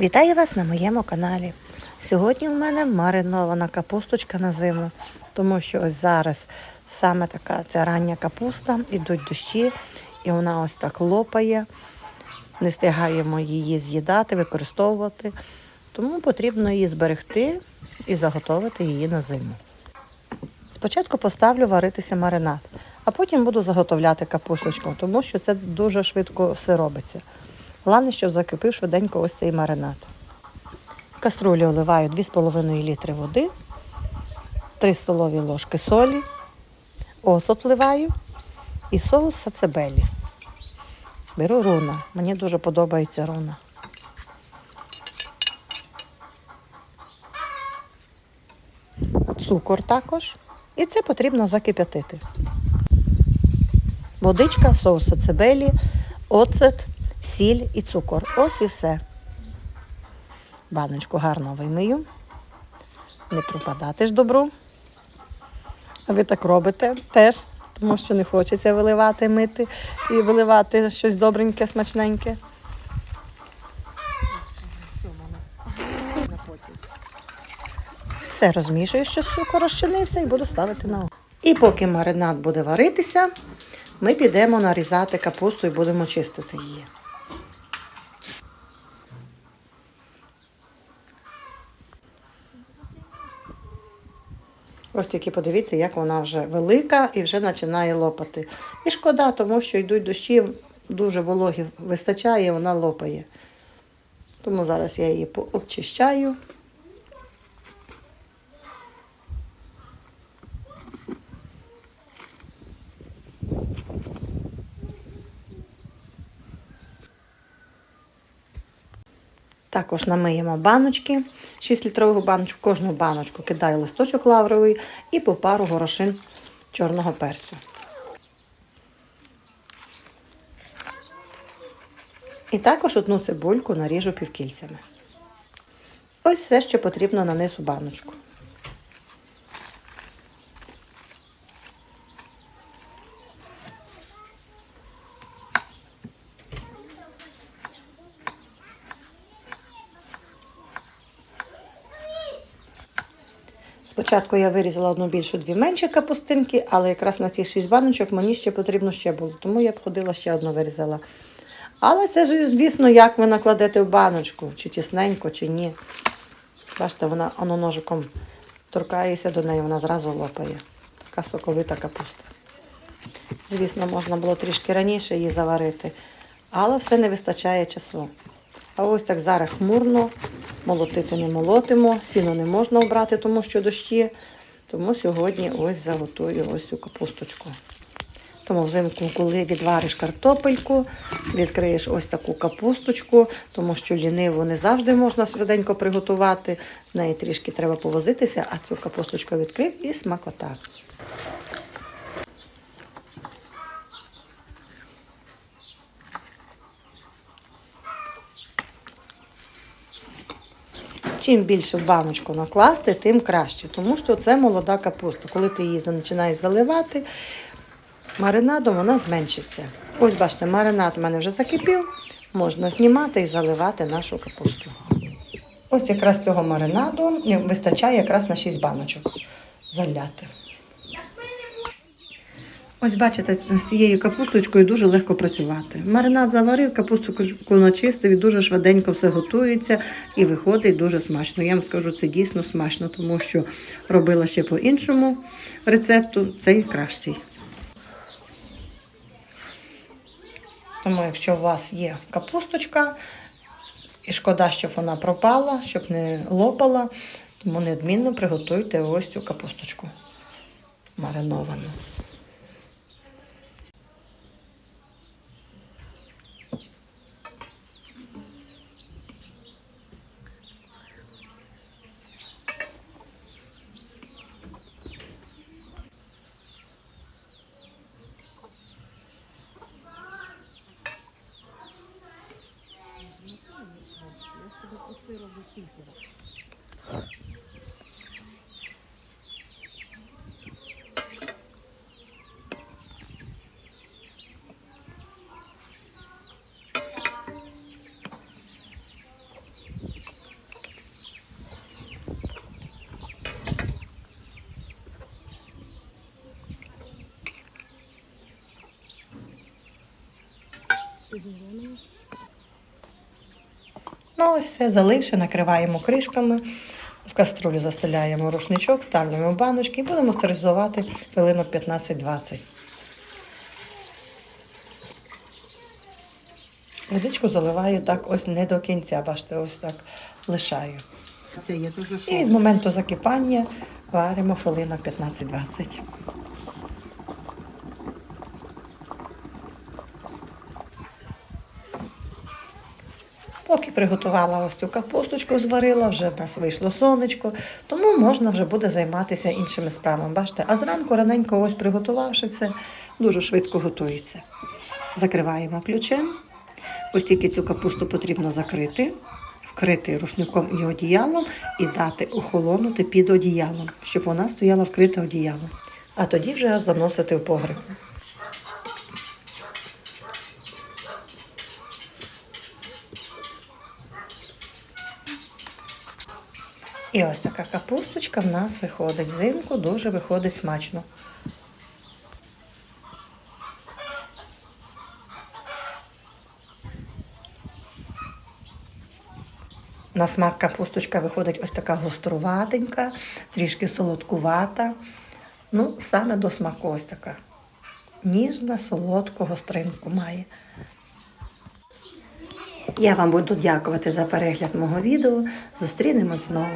Вітаю вас на моєму каналі. Сьогодні у мене маринована капусточка на зиму, тому що ось зараз саме така ця рання капуста, ідуть дощі, і вона ось так лопає. Не встигаємо її з'їдати, використовувати. Тому потрібно її зберегти і заготовити її на зиму. Спочатку поставлю варитися маринад, а потім буду заготовляти капусточку, тому що це дуже швидко все робиться. Головне, щоб закипив швиденько ось цей маринад. В каструлю оливаю 2,5 літри води, 3 столові ложки солі, осот вливаю і соус сацебелі. Беру руна. Мені дуже подобається руна. Цукор також. І це потрібно закип'ятити. Водичка, соус сацебелі, оцет, сіль і цукор. Ось і все. Баночку гарно вимию. Не пропадати ж добру. А ви так робите теж, тому що не хочеться виливати, мити і виливати щось добреньке, смачненьке. Все розмішую, що цукор розчинився і буду ставити на огонь. І поки маринад буде варитися, ми підемо нарізати капусту і будемо чистити її. Ось тільки подивіться, як вона вже велика і вже починає лопати. І шкода, тому що йдуть дощі, дуже вологі вистачає, і вона лопає. Тому зараз я її пообчищаю. Також намиємо баночки, 6-літрову баночку, кожну баночку кидаю листочок лавровий і по пару горошин чорного перцю. І також одну цибульку наріжу півкільцями. Ось все, що потрібно на баночку. Спочатку я вирізала одну більшу, дві менші капустинки, але якраз на ці шість баночок мені ще потрібно ще було, тому я б ходила ще одну вирізала. Але це ж, звісно, як ви накладете в баночку, чи тісненько, чи ні. Бачите, вона воно ножиком торкається до неї, вона зразу лопає. Така соковита капуста. Звісно, можна було трішки раніше її заварити, але все не вистачає часу. А ось так зараз хмурно, молотити не молотимо, сіно не можна обрати, тому що дощі. Тому сьогодні ось заготую ось цю капусточку. Тому взимку, коли відвариш картопельку, відкриєш ось таку капусточку, тому що ліниву не завжди можна швиденько приготувати. В неї трішки треба повозитися, а цю капусточку відкрив і смакота. Чим більше в баночку накласти, тим краще, тому що це молода капуста. Коли ти її починаєш заливати, маринадом вона зменшиться. Ось бачите, маринад у мене вже закипів, можна знімати і заливати нашу капусту. Ось якраз цього маринаду вистачає якраз на 6 баночок заляти. Ось бачите, з цією капусточкою дуже легко працювати. Маринад заварив, капусточку начистив і дуже швиденько все готується і виходить дуже смачно. Я вам скажу, це дійсно смачно, тому що робила ще по іншому рецепту, цей кращий. Тому, якщо у вас є капусточка, і шкода, щоб вона пропала, щоб не лопала, тому неодмінно приготуйте ось цю капусточку мариновану. Відпусти робить пізнера. Thank you. Ну, ось все заливши, накриваємо кришками. В каструлю застеляємо рушничок, ставимо баночки і будемо стерилізувати хвилинок 15-20. Водичку заливаю так ось не до кінця, бачите, ось так лишаю. І з моменту закипання варимо хвилинок 15-20. Поки приготувала ось цю капусточку, зварила, вже в нас вийшло сонечко, тому можна вже буде займатися іншими справами. Бачите, а зранку раненько ось приготувавши це, дуже швидко готується. Закриваємо ключем. Ось тільки цю капусту потрібно закрити, вкрити рушником і одіялом і дати охолонути під одіялом, щоб вона стояла вкрита одіялом. А тоді вже заносити в погреб. І ось така капусточка в нас виходить взимку, дуже виходить смачно. На смак капусточка виходить ось така гоструватенька, трішки солодкувата. Ну, саме до смаку ось така. Ніжна, солодку гостринку має. Я вам буду дякувати за перегляд мого відео. Зустрінемось знову.